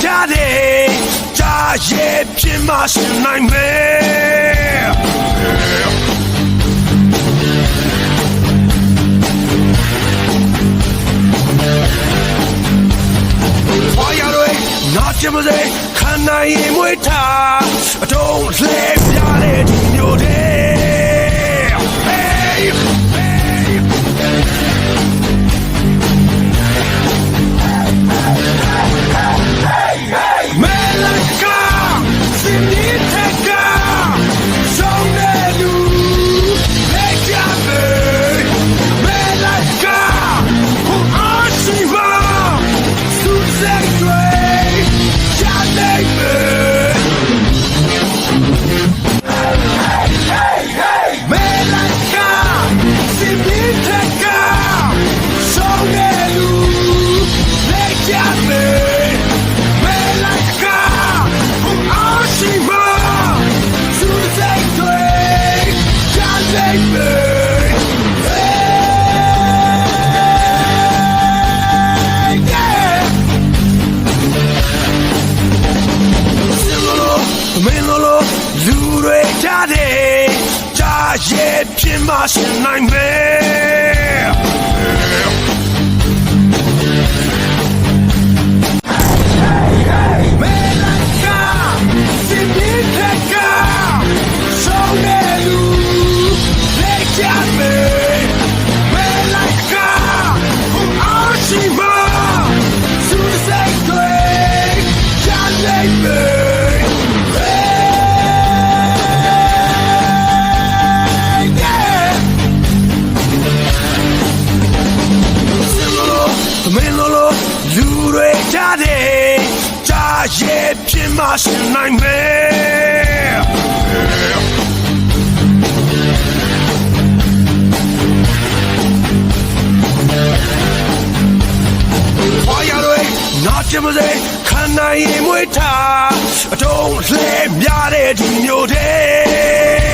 Daddy, da je bin mach in mein Meer. နာကျမစေခံနိုင်ရင်မွေးထားအတုံးလဲပြတဲ့ဒီမျိုးတဲ့ တွေကြတဲ့ကြာရဲ့ဖြစ်မှရှင်နိုင်မယ် မင်းလိုလိုလူတွေကြတဲ့ကြာရဲ့ဖြစ်မှရှင်နိုင်မယ်ဘာရတွေနာကျမစေခံနိုင်ရင်မွေးထားအတုံးလဲမြတဲ့ဒီမျိုးတဲ့ Hey!